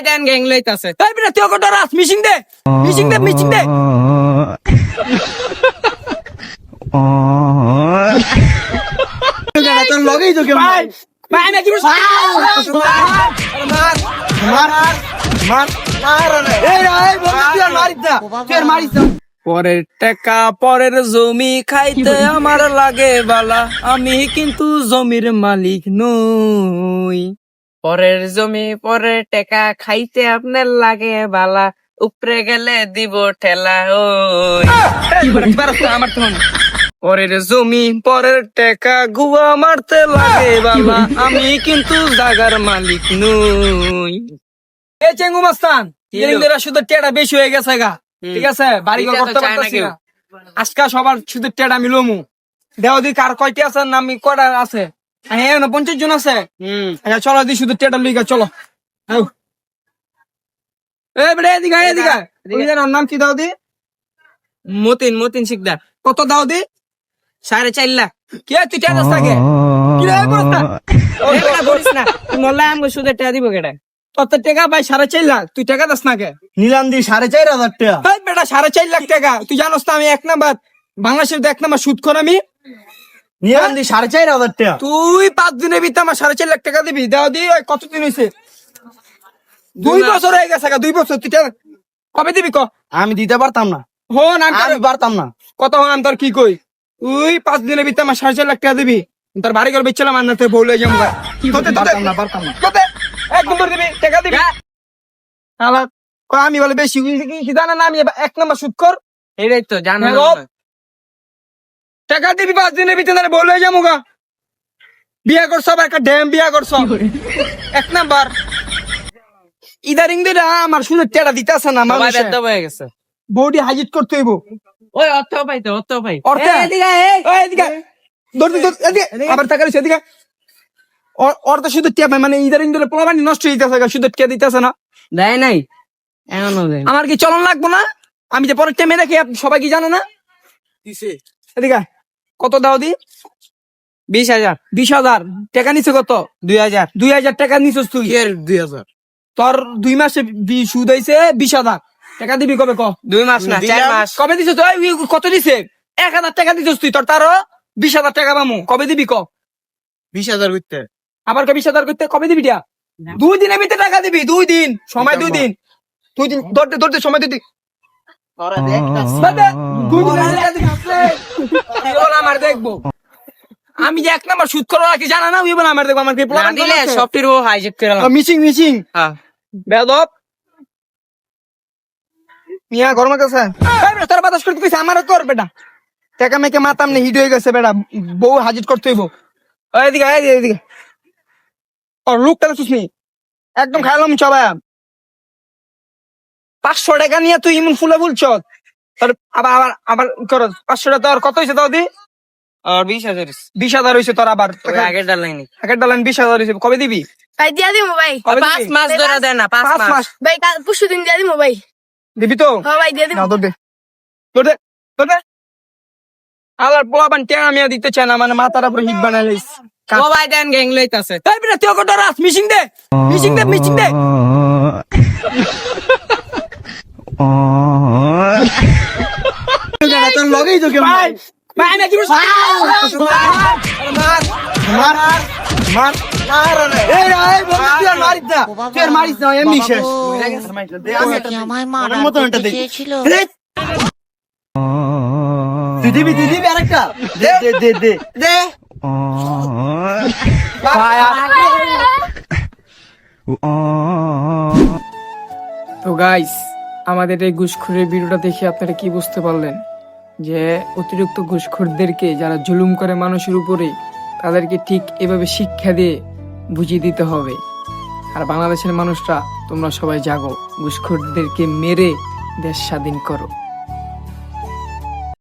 ভাই দেন গ্যাং লইতাছে। তুই কত রাস মিশিং দে মিশিং দে মিশিং দে। তোর লগেই তো কেউ ভাই ভাই আমি কি মার মার মার মার এই এই বন্ধু তুই আর মারিস না তুই আর মারিস না পরের টাকা পরের জমি খাইতে আমার লাগে বালা আমি কিন্তু জমির মালিক নই। পরের জমি পরের টাকা খাইতে আপনার লাগে বালা। উপরে গেলে দিব ঠেলা আমার পরের জমি পরের টেকা গুয়া মারতে লাগে বালা। আমি কিন্তু জাগার মালিক নই। এই চেঙ্গু মাস্তান ইংরেজরা শুধু টেড়া বেশি হয়ে গেছে গা। ঠিক আছে? বাড়ি ঘর করতে পারতেছি। না। আজকে সবার শুধু টেড়া মিলমু দেও দি কার কয়টি আছে না আমি কয়টা আছে? হ্যাঁ না পঞ্চাশ জন আছে? হুম। আচ্ছা চলো দি শুধু টেটা লইগা চলো। এদিকে এদিকে ওর নাম কি দাও দি? মতিন মতিন শিকদার। কত দাও দি? সাড়ে চার লাখ। কে তুই টেটাস থাকে টাকা দিব কেডা? ভাই সাড়ে চার লাখ। তুই টাকা দাস না কে? নিলাম দি সাড়ে চার হাজার টাকা। বেটা সাড়ে চার লাখ টাকা। তুই জানোস না আমি এক নাম্বার বাংলাদেশের এক নাম্বার সুদ কর আমি। নিলাম সাড়ে চার হাজার টাকা। তুই পাঁচ দিনের ভিতরে আমার সাড়ে চার লাখ টাকা দিবি দাও দি হয়েছে দুই বছর হয়ে গেছে দুই বছর তুই কবে দিবি ক? আমি দিতে পারতাম না। হন আমি আমি পারতাম না। কত হন আমি তোর কি কই? তুই পাঁচ দিনের ভিতরে আমার সাড়ে চার লাখ টাকা দিবি তোর বাড়ি ঘর বেচছিলাম আর না তুই বলে যাব পারতাম না পারতাম না। এক নম্বর দিবি টাকা দিবি। আমি বলে বেশি কি- কি- কি জানা না আমি এবার এক নম্বর সুদ কর। এটাই তো জানো হ্যাঁ। টাকা দিবি পাঁচ দিনের ভিতরে বলে যাব গা। বিয়া করছ আবার একটা ড্যাম বিয়া করছ। এক নাম্বার। ইদারিং দিরা আমার শুনে টেটা দিতেছে না ব্যর্থ হয়ে গেছে। বডি হাজির করতে হইব। ওই অর্থ পাইতো অর্থ পাই। অর্থে? এদিকে আবার তাকালিস ওর শুধু টিয়া পায় মানে ইদারিং দিলে পোলাবানি নষ্ট হয়ে যাচ্ছে শুধু টিয়া দিতেছে না। দেয় নাই। এমনও দেয় আমার কি চলন লাগবো না? আমি যে পরের টাইমে আপ- সবাই কি জানে না? এদিকে। কত দাও দি? বিশ হাজার। বিশ হাজার। টাকা নিছে কত? দুই হাজার। দুই হাজার টাকা নিছিস তুই? দুই হাজার? তোর দুই মাসে বি- সুদ হয়েছে বিশ হাজার। টাকা দিবি কবে ক? দুই মাস না চার দিলাম। মাস। কবে দিছিস তুই? ওই কত দিছে? এক হাজার টাকা দিছিস তুই। তোর তারও বিশ হাজার টাকা পামু কবে দিবি ক? বিশ হাজার করতে। আবার কবে বিশ হাজার করতে? কবে দিবি টিয়া দুই দিনের ভিতরে টাকা দিবি। দুই দিন। সময় দুই দিন। দুই দিন। ধরতে ধরতে সময় দুই দিন। বাদে, দুই দিনের ভিতরে টাকা দিবি। দেখব। আমি যে এক নাম্বার সুদ করো কি জানা না ওই বলে আমার দেখব আমার কি না দিলে সবটির ও হাইজেক করে। মিচিং মিচিং হ্যাঁ। বেদব। মিয়া গরম কাছে। তোর বাতাস করতে কইছে? আমারও কর বেটা। টাকা মেকে মাতাম নে হিট হয়ে গেছে বেটা। বউ হাজির করতে হইব। ওই এদিকে এদিকে, এদিকে ও লুক তাহলে শুসনি একদম খাইলাম সবাই। পাঁচশো টাকা নিয়ে তুই ইমন ফুলে বলছ? তোর আবার আবার আবার কর। পাঁচশো টাকা তোর কত হয়েছে তাও দি? আর বিশ হাজার বিশ হাজার হয়েছে তোর আবার। আগের ডাল আগের ডালান বিশ হাজার হয়েছে কবে দিবি? ভাই দিয়া দিমু ভাই। পাঁচ দিবি? মাস ধরে দেয় না পাঁচ মাস। ভাই কাল পরশু দিন দিয়া দিমু ভাই। দিবি তো? হ্যাঁ ভাই দিয়া দিমু। না দৌড় দে। দে আলার পোলাপান টেঙা মিয়া দিতে চায় না মানে মাথার উপরে হিট বানাইলিস ও ভাই দেন গ্যাং লইতাছে। তাই বিনা তুই কত রাস মিশিং দে মিশিং দে মিশিং দে। তোর লগেই তো কেউ তুই দিবি তুই দিবি আরেকটা দে দে দে দে তো গাইস আমাদের এই ঘুষখোরের ভিডিওটা দেখে আপনারা কি বুঝতে পারলেন? যে অতিরিক্ত ঘুষখোরদেরকে যারা জুলুম করে মানুষের উপরে, তাদেরকে ঠিক এভাবে শিক্ষা দিয়ে বুঝিয়ে দিতে হবে। আর বাংলাদেশের মানুষরা, তোমরা সবাই জাগো, ঘুষখোরদেরকে মেরে দেশ স্বাধীন করো।